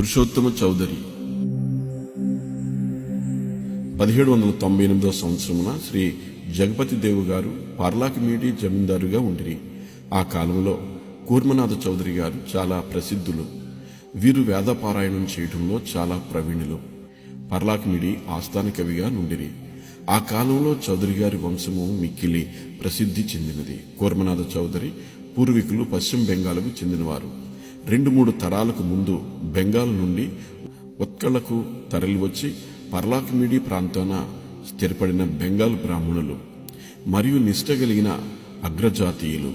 పురుషోత్తమ చౌదరి. పదిహేడు వందల తొంభై ఎనిమిదవ సంవత్సరమున శ్రీ జగపతి దేవు గారు పార్లాకిమీడి జమీందారుగా ఉండిరి. ఆ కాలంలో కూర్మనాథ చౌదరి గారు చాలా ప్రసిద్ధులు. వీరు వేదపారాయణం చేయటంలో చాలా ప్రవీణులు. పర్లాకిమిడి ఆస్థాన కవిగా నుండిరి. ఆ కాలంలో చౌదరి గారి వంశము మిక్కిలి ప్రసిద్ధి చెందినది. కూర్మనాథ చౌదరి పూర్వీకులు పశ్చిమ బెంగాల్కు చెందినవారు. రెండు మూడు తరాలకు ముందు బెంగాల్ నుండి ఉత్కళకు తరలివచ్చి పర్లాకిమిడి ప్రాంతాన స్థిరపడిన బెంగాల్ బ్రాహ్మణులు మరియు నిష్టగలిగిన అగ్రజాతీయులు.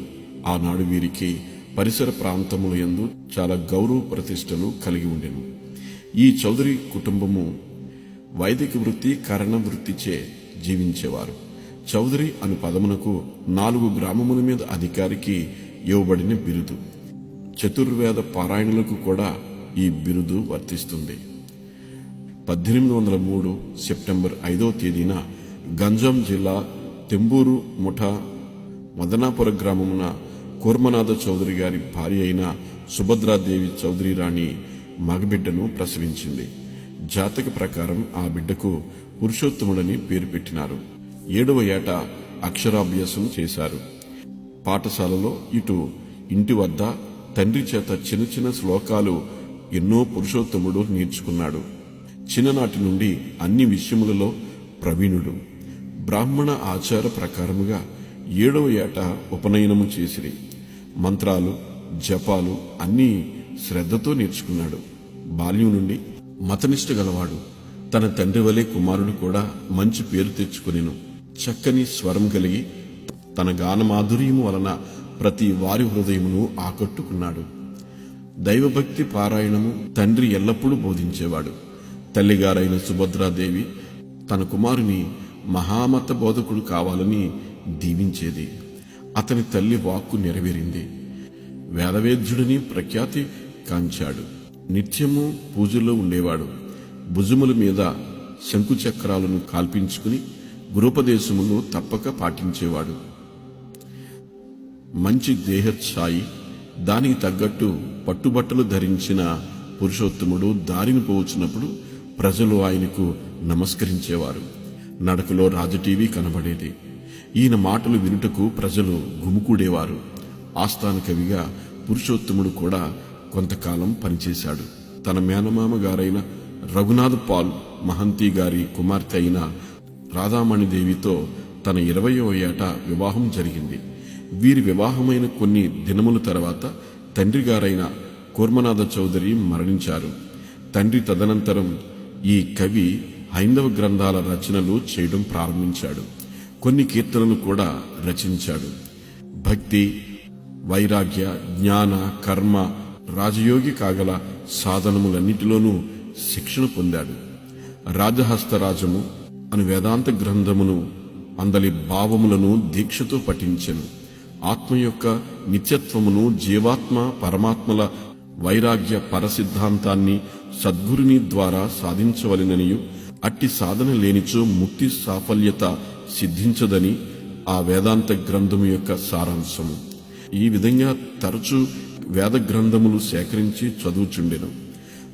ఆనాడు వీరికి పరిసర ప్రాంతముల యందు చాలా గౌరవ ప్రతిష్టలు కలిగి ఉండెను. ఈ చౌదరి కుటుంబము వైదిక వృత్తి కరణ వృత్తిచే జీవించేవారు. చౌదరి అను పదమునకు నాలుగు గ్రామముల మీద అధికారికి ఇవ్వబడిన బిరుదు. చతుర్వేద పారాయణులకు కూడా ఈ బిరుదు వర్తిస్తుంది. పద్దెనిమిది వందల మూడు సెప్టెంబర్ ఐదవ తేదీన గంజాం జిల్లా తెంబూరు ముఠా మదనాపుర గ్రామమున కూర్మనాథ చౌదరి గారి భార్య అయిన సుభద్రాదేవి చౌదరి రాణి మగబిడ్డను ప్రసవించింది. జాతక ప్రకారం ఆ బిడ్డకు పురుషోత్తముడని పేరు పెట్టినారు. ఏడవ ఏట అక్షరాభ్యాసం చేశారు. పాఠశాలలో ఇటు ఇంటి వద్ద తండ్రి చేత చిన్న చిన్న శ్లోకాలు ఎన్నో పురుషోత్తముడు నేర్చుకున్నాడు. చిన్ననాటి నుండి అన్ని విషయములలో ప్రవీణుడు. బ్రాహ్మణ ఆచార ప్రకారముగా ఏడవ ఏట ఉపనయనము చేసిరి. మంత్రాలు జపాలు అన్నీ శ్రద్ధతో నేర్చుకున్నాడు. బాల్యం నుండి మతనిష్ట గలవాడు. తన తండ్రి వలె కుమారుడు కూడా మంచి పేరు తెచ్చుకునేను. చక్కని స్వరం కలిగి తన గానమాధుర్యము వలన ప్రతి వారి హృదయమును ఆకట్టుకున్నాడు. దైవభక్తి పారాయణము తండ్రి ఎల్లప్పుడూ బోధించేవాడు. తల్లిగారైన సుభద్రాదేవి తన కుమారుని మహామత బోధకుడు కావాలని దీవించేది. అతని తల్లి వాక్కు నెరవేరింది. వేదవేద్యుడిని ప్రఖ్యాతి కాంచాడు. నిత్యము పూజల్లో ఉండేవాడు. భుజముల మీద శంకుచక్రాలను కాల్పించుకుని గురుపదేశమును తప్పక పాటించేవాడు. మంచి దేహఛాయి దానికి తగ్గట్టు పట్టుబట్టలు ధరించిన పురుషోత్తముడు దారిని పోవచ్చినప్పుడు ప్రజలు ఆయనకు నమస్కరించేవారు. నడకలో రాజటీవీ కనబడేది. ఈయన మాటలు వినుటకు ప్రజలు గుమికూడేవారు. ఆస్థాన కవిగా పురుషోత్తముడు కూడా కొంతకాలం పనిచేశాడు. తన మేనమామ గారైన రఘునాథ్ పాల్ మహంతి గారి కుమార్తె అయిన రాధామణిదేవితో తన ఇరవయో ఏట వివాహం జరిగింది. వీరి వివాహమైన కొన్ని దినముల తర్వాత తండ్రి గారైన కూర్మనాథ చౌదరి మరణించారు. తండ్రి తదనంతరం ఈ కవి హైందవ గ్రంథాల రచనలు చేయడం ప్రారంభించాడు. కొన్ని కీర్తనలు కూడా రచించాడు. భక్తి వైరాగ్య జ్ఞాన కర్మ రాజయోగి కాగల సాధనములన్నిటిలోనూ శిక్షణ పొందాడు. రాజహస్తరాజము అను వేదాంత గ్రంథమును అందలి భావములను దీక్షతో పఠించెను. ఆత్మ యొక్క నిత్యత్వమును జీవాత్మ పరమాత్మల వైరాగ్య పరసిద్ధాంతాన్ని సద్గురుని ద్వారా సాధించవలెననియు అట్టి సాధన లేనిచో ముక్తి సాఫల్యత సిద్ధించదని ఆ వేదాంత గ్రంథము యొక్క సారాంశము. ఈ విధంగా తరచూ వేద గ్రంథములు సేకరించి చదువుచుండెను.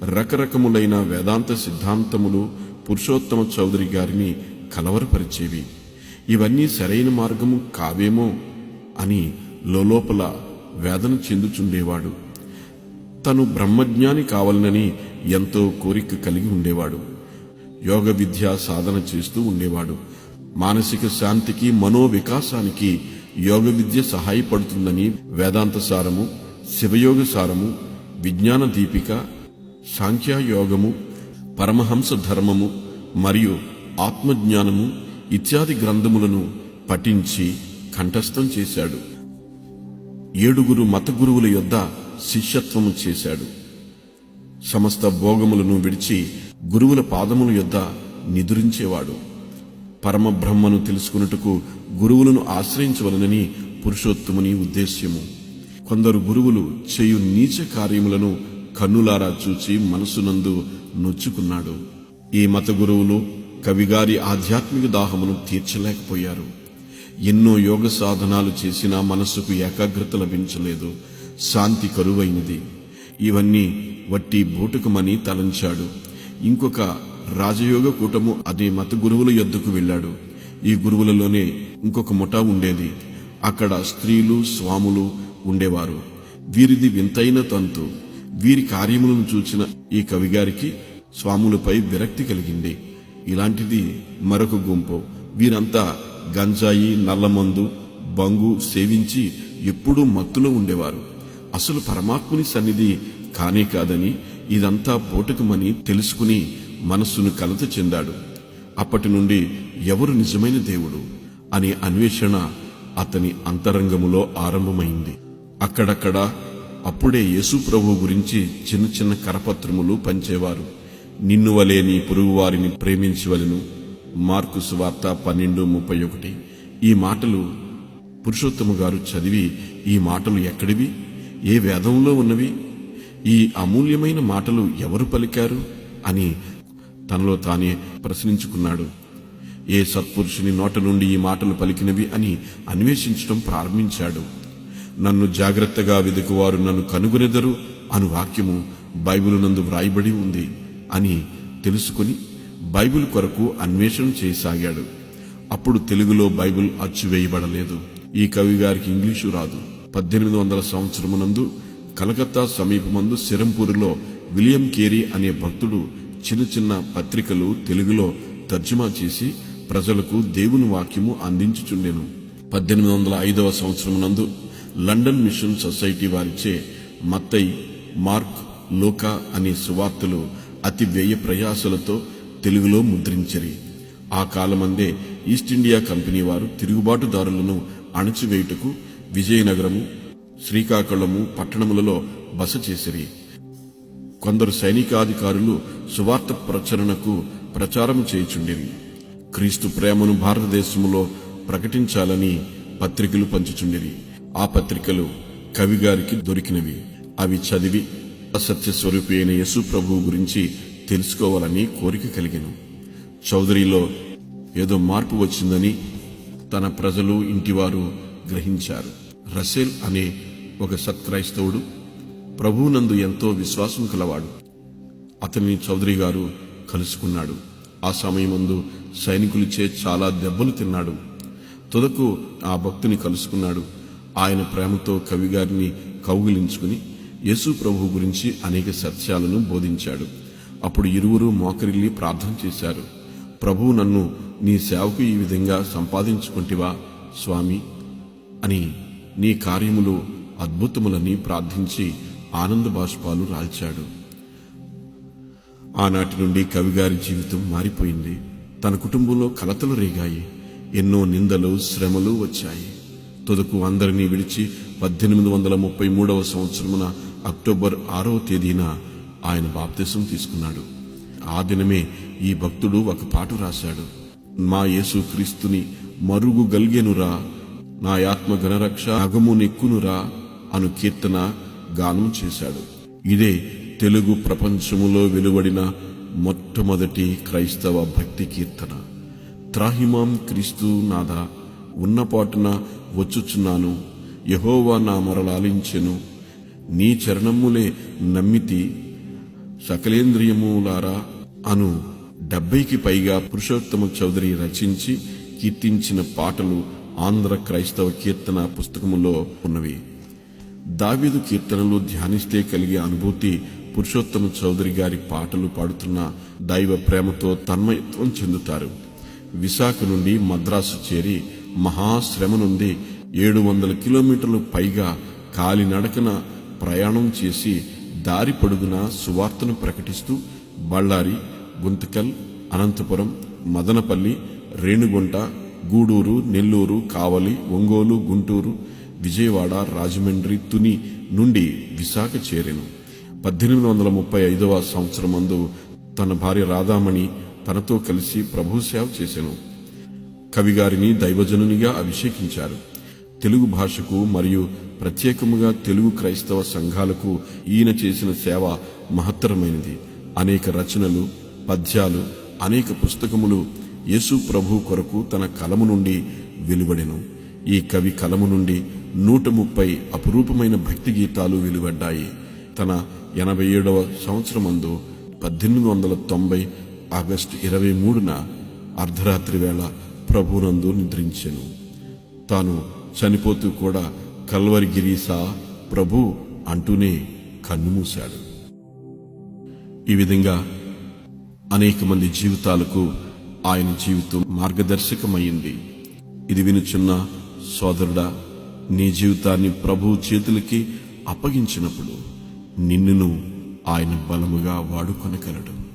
రకరకములైన వేదాంత సిద్ధాంతములు పురుషోత్తమ చౌదరి గారిని కలవరపరిచేవి. ఇవన్నీ సరైన మార్గము కావేమో అని లోలోపల వేదన చెందుచుండేవాడు. తను బ్రహ్మజ్ఞాని కావాలనని ఎంతో కోరిక కలిగి ఉండేవాడు. యోగ విద్య సాధన చేస్తూ ఉండేవాడు. మానసిక శాంతికి మనోవికాసానికి యోగ విద్య సహాయపడుతుందని వేదాంత సారము శివయోగ సారము విజ్ఞాన దీపిక సాంఖ్యయోగము పరమహంస ధర్మము మరియు ఆత్మజ్ఞానము ఇత్యాది గ్రంథములను పఠించి కంఠస్థం చేశాడు. ఏడుగురు మత గురువుల యొద్ద శిష్యత్వము చేశాడు. సమస్త భోగములను విడిచి గురువుల పాదముల యొద్ద నిదురించేవాడు. పరమబ్రహ్మను తెలుసుకున్నట్టుకు గురువులను ఆశ్రయించవలనని పురుషోత్తముని ఉద్దేశ్యము. కొందరు గురువులు చేయు నీచ కార్యములను కన్నులారా చూచి మనసునందు నొచ్చుకున్నాడు. ఈ మత గురువులు కవిగారి ఆధ్యాత్మిక దాహమును తీర్చలేకపోయారు. ఎన్నో యోగ సాధనాలు చేసినా మనసుకు ఏకాగ్రత లభించలేదు. శాంతి కరువైనది. ఇవన్నీ వట్టి బూటకమని తలంచాడు. ఇంకొక రాజయోగ కూటము అనే మత గురువుల యొద్దకు వెళ్ళాడు. ఈ గురువులలోనే ఇంకొక ముఠా ఉండేది. అక్కడ స్త్రీలు స్వాములు ఉండేవారు. వీరిది వింతైన తంతు. వీరి కార్యములను చూచిన ఈ కవిగారికి స్వాములపై విరక్తి కలిగింది. ఇలాంటిది మరొక గుంపు. వీరంతా గంజాయి నల్లమందు బంగు సేవించి ఎప్పుడూ మత్తులో ఉండేవారు. అసలు పరమాత్ముని సన్నిధి కానే కాదని ఇదంతా బోటకమని తెలుసుకుని మనస్సును కలత చెందాడు. అప్పటి నుండి ఎవరు నిజమైన దేవుడు అనే అన్వేషణ అతని అంతరంగములో ఆరంభమైంది. అక్కడక్కడ అప్పుడే యేసు ప్రభు గురించి చిన్న చిన్న కరపత్రములు పంచేవారు. నిన్ను వలే పొరుగువారిని ప్రేమించవలను. మార్కు సువార్త పన్నెండు ముప్పై ఒకటి. ఈ మాటలు పురుషోత్తమ గారు చదివి ఈ మాటలు ఎక్కడివి? ఏ వేదంలో ఉన్నవి? ఈ అమూల్యమైన మాటలు ఎవరు పలికారు? అని తనలో తానే ప్రశ్నించుకున్నాడు. ఏ సత్పురుషుని నోట నుండి ఈ మాటలు పలికినవి అని అన్వేషించడం ప్రారంభించాడు. నన్ను జాగ్రత్తగా వెదుకువారు నన్ను కనుగొనెదరు అను వాక్యము బైబిల్ నందు వ్రాయబడి ఉంది అని తెలుసుకుని బైబిల్ కొరకు అన్వేషణ చేయసాగాడు. అప్పుడు తెలుగులో బైబిల్ అచ్చువేయబడలేదు. ఈ కవి గారికి ఇంగ్లీషు రాదు. పద్దెనిమిది వందల సంవత్సరమునందు కలకత్తా సమీపమందు సిరంపూర్లో విలియం కేరీ అనే భక్తుడు చిన్న చిన్న పత్రికలు తెలుగులో తర్జుమా చేసి ప్రజలకు దేవుని వాక్యము అందించుచుండెను. పద్దెనిమిది వందల ఐదవ సంవత్సరమునందు లండన్ మిషన్ సొసైటీ వారిచే మత్తై మార్క్ లోకా అనే సువార్తలు అతి వ్యయ ప్రయాసలతో తెలుగులో ముద్రించరి. ఆ కాలమందే ఈస్ట్ ఇండియా కంపెనీ వారు తిరుగుబాటుదారులను అణచివేయుటకు విజయనగరము శ్రీకాకుళము పట్టణములలో బస చేసిరి. కొందరు సైనికాధికారులు సువార్త ప్రచురణకు ప్రచారం చేయుచుండిరి. క్రీస్తు ప్రేమను భారతదేశములో ప్రకటించాలని పత్రికలు పంచుచుండిరి. ఆ పత్రికలు కవిగారికి దొరికినవి. అవి చదివి సత్యస్వరూపి అయిన యేసు ప్రభువు గురించి తెలుసుకోవాలని కోరిక కలిగెను. చౌదరిలో ఏదో మార్పు వచ్చిందని తన ప్రజలు ఇంటివారు గ్రహించారు. రసెల్ అనే ఒక సత్క్రైస్తవుడు ప్రభునందు ఎంతో విశ్వాసం కలవాడు. అతని చౌదరి గారు కలుసుకున్నాడు. ఆ సమయమందు సైనికులచే చాలా దెబ్బలు తిన్నాడు. తుదకు ఆ భక్తుని కలుసుకున్నాడు. ఆయన ప్రేమతో కవిగారిని కౌగిలించుకుని యేసు ప్రభు గురించి అనేక సత్యాలను బోధించాడు. అప్పుడు ఇరువురు మోకరిల్లి ప్రార్థన చేశారు. ప్రభువు నన్ను నీ సేవకు ఈ విధంగా సంపాదించుకుంటివా? స్వామి అని నీ కార్యములు అద్భుతములని ప్రార్థించి ఆనంద బాష్పాలు రాల్చాడు. ఆనాటి నుండి కవిగారి జీవితం మారిపోయింది. తన కుటుంబంలో కలతలు రేగాయి. ఎన్నో నిందలు శ్రమలు వచ్చాయి. తుదకు అందరినీ విడిచి పద్దెనిమిది వందల ముప్పై మూడవ సంవత్సరమున అక్టోబర్ ఆరవ తేదీన ఆయన బాప్తిసం తీసుకున్నాడు. ఆ దినమే ఈ భక్తుడు ఒక పాట రాశాడు. మా యేసు క్రీస్తుని మరుగు గల్గెనురా నా ఆత్మ గణరక్ష అగము నెక్కునురా అను కీర్తన గానం చేశాడు. ఇదే తెలుగు ప్రపంచములో వెలువడిన మొట్టమొదటి క్రైస్తవ భక్తి కీర్తన. త్రాహిమాం క్రీస్తు నాథ ఉన్నపాటున వచ్చుచున్నాను. యహోవా నా మొరలాలించెను. నీ చరణములే నమ్మితి. సకలేంద్రియములారా అను డెబ్బైకి పైగా పురుషోత్తమ చౌదరి రచించి కీర్తించిన పాటలు ఆంధ్ర క్రైస్తవ కీర్తన పుస్తకములో ఉన్నవి. దావీదు కీర్తనలు ధ్యానిస్తే కలిగే అనుభూతి పురుషోత్తమ చౌదరి గారి పాటలు పాడుతున్న దైవ ప్రేమతో తన్మయత్వం చెందుతారు. విశాఖ నుండి మద్రాసు చేరి మహాశ్రమ నుండి ఏడు వందల కిలోమీటర్లు పైగా కాలినడకన ప్రయాణం చేసి దారి పొడుగున సువార్తను ప్రకటిస్తూ బళ్ళారి గుంతకల్ అనంతపురం మదనపల్లి రేణుగుంట గూడూరు నెల్లూరు కావలి ఒంగోలు గుంటూరు విజయవాడ రాజమండ్రి తుని నుండి విశాఖ చేరెను. పద్దెనిమిది వందల ముప్పై ఐదవ సంవత్సరమందు తన భార్య రాధామణి తనతో కలిసి ప్రభు సేవ కవిగారిని దైవజనునిగా అభిషేకించారు. తెలుగు భాషకు మరియు ప్రత్యేకముగా తెలుగు క్రైస్తవ సంఘాలకు ఈయన చేసిన సేవ మహత్తరమైనది. అనేక రచనలు పద్యాలు అనేక పుస్తకములు యేసు ప్రభు కొరకు తన కలము నుండి వెలువడెను. ఈ కవి కలము నుండి నూట ముప్పై అపురూపమైన భక్తి గీతాలు వెలువడ్డాయి. తన ఎనభై ఏడవ సంవత్సరమందు పద్దెనిమిది వందల తొంభై ఆగస్టు ఇరవై మూడున అర్ధరాత్రి వేళ ప్రభునందు నిద్రించెను. తాను చనిపోతూ కూడా కల్వరి గిరీసా ప్రభు అంటూనే కన్నుమూశాడు. ఈ విధంగా అనేక మంది జీవితాలకు ఆయన జీవితం మార్గదర్శకమైంది ఇది వినుచున్న సోదరుడా నీ జీవితాన్ని ప్రభు చేతులకి అప్పగించినప్పుడు నిన్నును ఆయన బలముగా వాడుకొనగలడు.